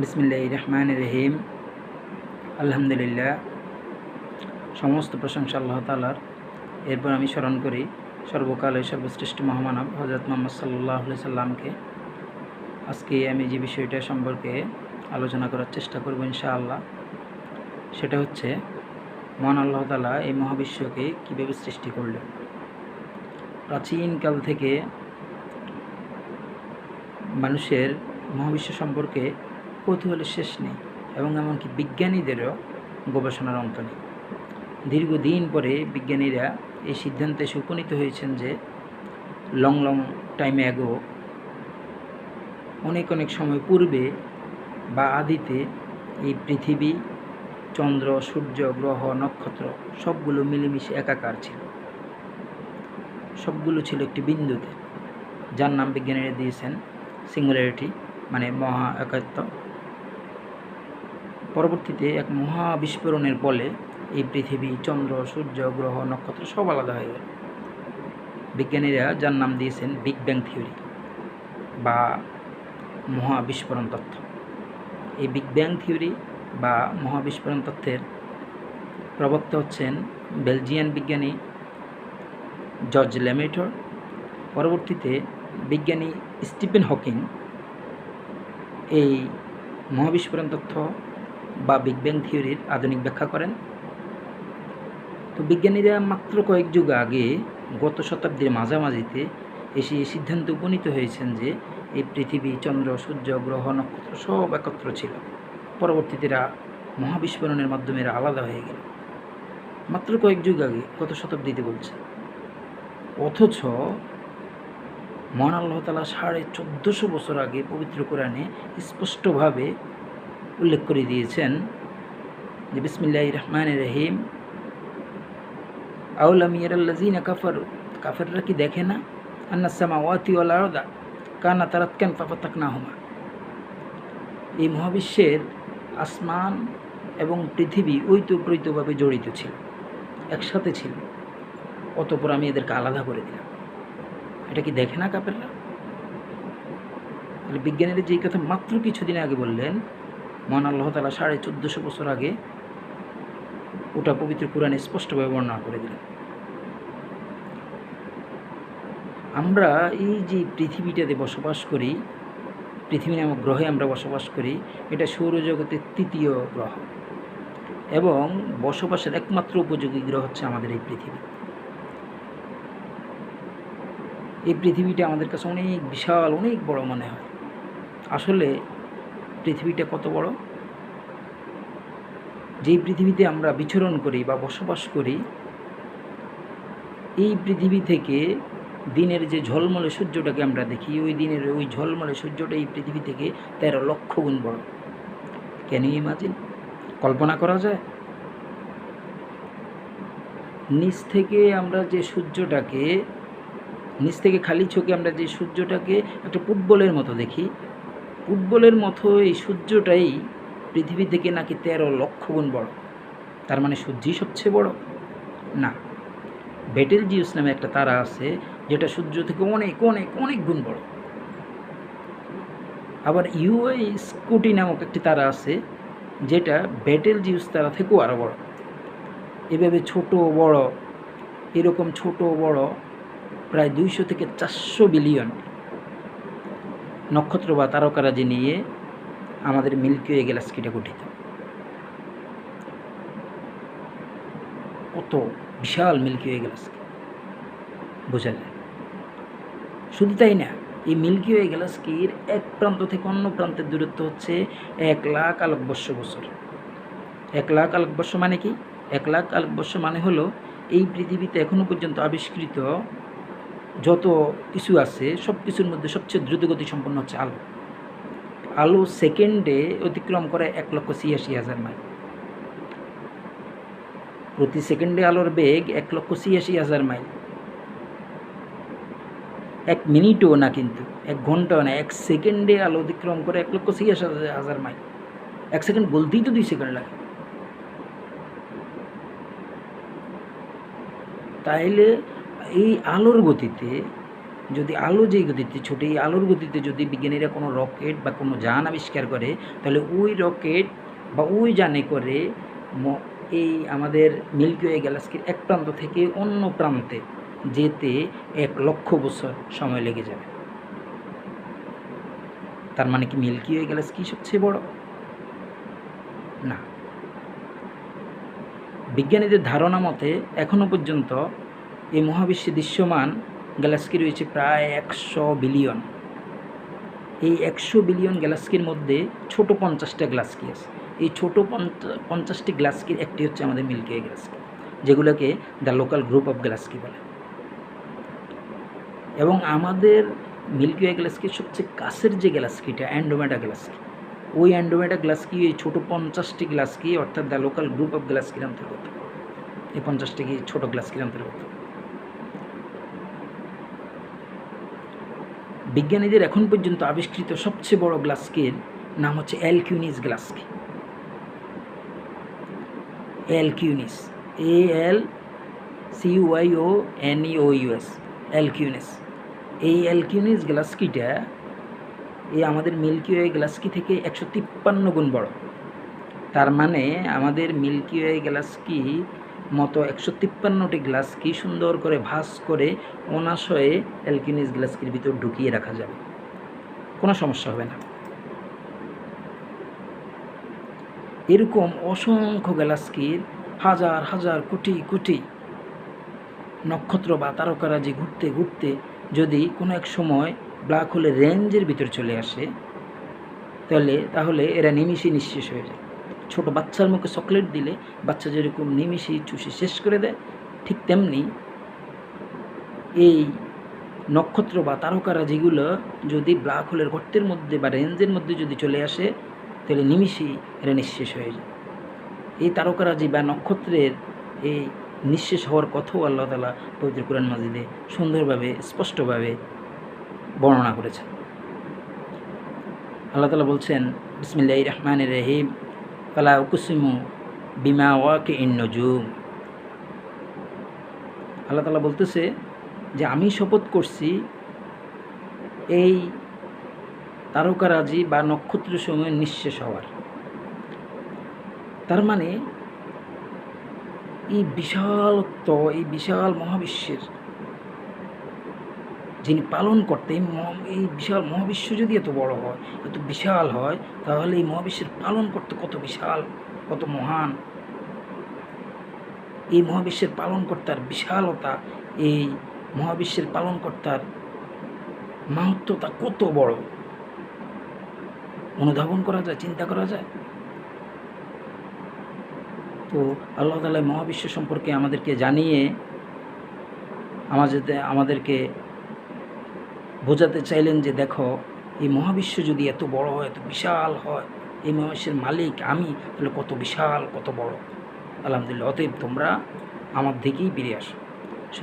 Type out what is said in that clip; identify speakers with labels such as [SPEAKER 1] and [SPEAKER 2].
[SPEAKER 1] বিসমিল্লাহ রহমান রহিম আলহামদুলিল্লাহ। সমস্ত প্রশংসা আল্লাহ তালার এরপর আমি স্মরণ করি সর্বকালের সর্বশ্রেষ্ঠ মহামানব হজরত মোহাম্মদ সাল্লাহ সাল্লামকে। আজকে আমি যে বিষয়টা সম্পর্কে আলোচনা করার চেষ্টা করব ইনশাআল্লাহ, সেটা হচ্ছে মহান আল্লাহ তালা এই মহাবিশ্বকে কীভাবে সৃষ্টি করলেন। প্রাচীনকাল থেকে মানুষের মহাবিশ্ব সম্পর্কে কৌতূহলের শেষ নেই এবং এমনকি বিজ্ঞানীদেরও গবেষণার অন্ত নেই। দীর্ঘদিন পরে বিজ্ঞানীরা এই সিদ্ধান্তে এসে উপনীত হয়েছেন যে লং লং টাইম অ্যাগো অনেক অনেক সময় পূর্বে বা আদিতে এই পৃথিবী, চন্দ্র, সূর্য, গ্রহ, নক্ষত্র সবগুলো মিলেমিশে একাকার ছিল। সবগুলো ছিল একটি বিন্দুতে, যার নাম বিজ্ঞানীরা দিয়েছেন সিঙ্গুলারিটি মানে মহা একাত্ম পরবর্তীতে এক মহা বিস্ফোরণের ফলে এই পৃথিবী, চন্দ্র, সূর্য, গ্রহ, নক্ষত্র সব আলাদা হয়ে গেল। বিজ্ঞানীরা যার নাম দিয়েছেন বিগ ব্যাং থিওরি বা মহা বিস্ফোরণ তত্ত্ব এই বিগ ব্যাং থিওরি বা মহা বিস্ফোরণ তত্ত্বের প্রবক্তা হচ্ছেন বেলজিয়ান বিজ্ঞানী জর্জ ল্যামেটর। পরবর্তীতে বিজ্ঞানী স্টিফেন হকিং এই মহাবিস্ফোরণ তথ্য বা বিগ ব্যাং থিওরির আধুনিক ব্যাখ্যা করেন। তো বিজ্ঞানীরা মাত্র কয়েক যুগ আগে গত শতাব্দীর মাঝামাঝিতে এসে এই সিদ্ধান্তে উপনীত হয়েছেন যে এই পৃথিবী, চন্দ্র, সূর্য, গ্রহ, নক্ষত্র সব একত্র ছিল। পরবর্তীতে মহাবিস্ফোরণের মাধ্যমে এরা আলাদা হয়ে গেল। মাত্র কয়েক যুগ আগে, গত শতাব্দীতে বলছে। অথচ মহান আল্লাহ তালা সাড়ে চোদ্দোশো বছর আগে পবিত্র কোরআনে স্পষ্টভাবে উল্লেখ করে দিয়েছেন যে বিসমিল্লাহ রহমান রহিম আউলাম ইয়ারাল্লাজিনা কাফার কাফেররা কি দেখে না? আন্নাসামা ওয়াতি ওয়াল আরদা কানা তারাত কেন পাপাতাক না হুমা এই মহাবিশ্বের আসমান এবং পৃথিবী ঐতপ্রৈতভাবে জড়িত ছিল, একসাথে ছিল, অতপর আমি এদেরকে আলাদা করে দিলাম। এটা কি দেখে না কাপেররা বিজ্ঞানীরা যেই কথা মাত্র কিছুদিন আগে বললেন মহান আল্লাহ তালা সাড়ে চোদ্দোশো বছর আগে ওটা পবিত্র কোরআনে স্পষ্টভাবে বর্ণনা করে দিলেন। আমরা এই যে পৃথিবীটাতে বসবাস করি, পৃথিবী নামক গ্রহে আমরা বসবাস করি, এটা সৌরজগতের তৃতীয় গ্রহ। এবং বসবাসের একমাত্র উপযোগী গ্রহ হচ্ছে আমাদের এই পৃথিবী। এই পৃথিবীটা আমাদের কাছে অনেক বিশাল, অনেক বড় মনে হয়। আসলে পৃথিবীটা কত বড়? যেই পৃথিবীতে আমরা বিচরণ করি বা বসবাস করি, এই পৃথিবী থেকে দিনের যে ঝলমলে সূর্যটাকে আমরা দেখি, ওই দিনের ওই ঝলমলে সূর্যটা এই পৃথিবী থেকে তেরো লক্ষ গুণ বড়। কেন ইমাজিন? কল্পনা করা যায়? নিচ থেকে আমরা যে সূর্যটাকে, নিচ থেকে খালি চোখে আমরা যে সূর্যটাকে একটা ফুটবলের মতো দেখি ফুটবলের মতো এই সূর্যটাই পৃথিবী থেকে নাকি তেরো লক্ষ গুণ বড়। তার মানে সূর্যই সবচেয়ে বড়? না। বেটেল জিউস নামে একটা তারা আছে, যেটা সূর্য থেকে অনেক অনেক অনেক গুণ বড়। আবার ইউআই স্কুটি নামক একটি তারা আছে, যেটা বেটেল জিউস তারা থেকেও আরও বড়। এভাবে ছোট বড়, এরকম ছোট বড়, প্রায় দুইশো থেকে চারশো বিলিয়ন। নক্ষত্র বা তারকারাজি নিয়ে আমাদের মিল্কি ওয়ে গ্যালাক্সিটা গঠিত। কত বিশাল মিল্কি ওয়ে গ্যালাক্সি বোঝা যায়। শুধু তাই না, এই মিল্কি ওয়ে গ্যালাক্সির এক প্রান্ত থেকে অন্য প্রান্তের দূরত্ব হচ্ছে এক লাখ আলোকবর্ষ বছর। এক লাখ আলোকবর্ষ মানে কি? এক লাখ আলোকবর্ষ মানে হলো এই পৃথিবীতে এখনও পর্যন্ত আবিষ্কৃত যত কিছু আছে, সব কিছুর মধ্যে সবচেয়ে দ্রুতগতি সম্পন্ন হচ্ছে আলো। আলো সেকেন্ডে অতিক্রম করে এক লক্ষ ছিয়াশি হাজার মাইল। প্রতি সেকেন্ডে আলোর বেগ এক লক্ষ ছিয়াশি হাজার মাইল। এক মিনিটও না কিন্তু, এক ঘন্টাও না, এক সেকেন্ডে আলো অতিক্রম করে এক লক্ষ ছিয়াশি হাজার মাইল। এক সেকেন্ড বলতেই তো দুই সেকেন্ড লাগে। তাইলে এই আলোর গতিতে, যদি আলো যেই গতিতে ছোটে, এই আলোর গতিতে যদি বিজ্ঞানীরা কোনো রকেট বা কোনো যান আবিষ্কার করে, তাহলে ওই রকেট বা ওই যানে করে এই আমাদের মিল্কি ওয়ে গ্যালাক্সির এক প্রান্ত থেকে অন্য প্রান্তে যেতে এক লক্ষ বছর সময় লেগে যাবে। তার মানে কি মিল্কি ওয়ে গ্যালাক্সি সবচেয়ে বড়? না। বিজ্ঞানীদের ধারণা মতে এখনও পর্যন্ত এই মহাবিশ্বে দৃশ্যমান গ্যালাক্সি রয়েছে প্রায় একশো বিলিয়ন। এই একশো বিলিয়ন গ্যালাক্সির মধ্যে ছোট পঞ্চাশটা গ্লাস্কি আছে। এই ছোট পঞ্চা- পঞ্চাশটি গ্লাস্কির একটি হচ্ছে আমাদের মিল্কি ওয়ে গ্যালাক্সি, যেগুলোকে the local group of galaxy বলে। এবং আমাদের মিল্কি ওয়ে গ্যালাক্সির সবচেয়ে কাছের যে গ্যালাক্সিটা অ্যান্ডোমেটা গ্যালাক্সি, ওই অ্যান্ডোমেটা গ্লাস্কি এই ছোটো পঞ্চাশটি গ্লাস্কি অর্থাৎ দ্য লোকাল গ্রুপ অফ গ্লাস্কির অন্তর্গত। এই পঞ্চাশটি ছোটো গ্লাস্কির অন্তর্গত। বিজ্ঞানীদের এখন পর্যন্ত আবিষ্কৃত সবচেয়ে বড় গ্লাস্কির নাম হচ্ছে Alcyoneus galaxy. Alcyoneus. A L C Y O N E O U S Alcyoneus. এই অ্যালকিউনিস গ্লাসকিটা এই আমাদের মিল্কি ওয়ে গ্যালাক্সি থেকে একশো তিপ্পান্ন গুণ বড়। তার মানে আমাদের মিল্কি ওয়ে গ্যালাক্সি মতো একশো তিপ্পান্নটি গ্লাসকি সুন্দর করে ভাস করে অনাশয়ে অ্যালকিনিস গ্লাসকির ভিতর ঢুকিয়ে রাখা যাবে? কোনো সমস্যা হবে না। এরকম অসংখ্য গ্যালাক্সির হাজার হাজার, কোটি কোটি নক্ষত্র বা তারকারাজি ঘুরতে ঘুরতে যদি কোনো এক সময় ব্ল্যাক হোলের রেঞ্জের ভিতর চলে আসে, তাহলে তাহলে এরা নিমিষে নিঃশেষ হয়ে যায়। ছোট বাচ্চার মুখে চকলেট দিলে বাচ্চা যেরকম নিমিষেই চুষে শেষ করে দেয়, ঠিক তেমনি এই নক্ষত্র বা তারকারা যেগুলো যদি ব্ল্যাক হোলের গর্তের মধ্যে বা রেঞ্জের মধ্যে যদি চলে আসে, তাহলে নিমিষেই এরা নিঃশেষ হয়ে যায়। এই তারকারাজি বা নক্ষত্রের এই নিঃশেষ হওয়ার কথাও আল্লাহ তালা পবিত্র কোরআন মাজিদে সুন্দরভাবে, স্পষ্টভাবে বর্ণনা করেছেন। আল্লাহ তালা বলছেন বিসমিল্লাহ রহমান রহিম। ফালা উকুসিমু বিমা ওয়াকে ইন নজুম আল্লাহ তালা বলতেছে যে আমি শপথ করছি এই তারকারাজি বা নক্ষত্র সময় নিঃশেষ হওয়ার। তার মানে এই বিশালত্ব, এই বিশাল মহাবিশ্বের যিনি পালন করতে এই বিশাল মহাবিশ্ব যদি এত বড় হয়, এত বিশাল হয়, তাহলে এই মহাবিশ্বের পালন করতে কত বিশাল, কত মহান। এই মহাবিশ্বের পালনকর্তার বিশালতা, এই মহাবিশ্বের পালনকর্তার মাহাত্মতা কত বড়। অনুধাবন করা যায়, চিন্তা করা যায়? তো আল্লাহ তালা মহাবিশ্ব সম্পর্কে আমাদেরকে জানিয়ে, আমাদের আমাদেরকে বোঝাতে চাইলেন যে দেখো, এই মহাবিশ্ব যদি এত বড় হয়, এত বিশাল হয়, এই মহাবিশ্বের মালিক আমি, তাহলে কত বিশাল, কত বড়? আলহামদুলিল্লাহ, অতএব তোমরা আমার দিকেই বেরিয়ে আসো।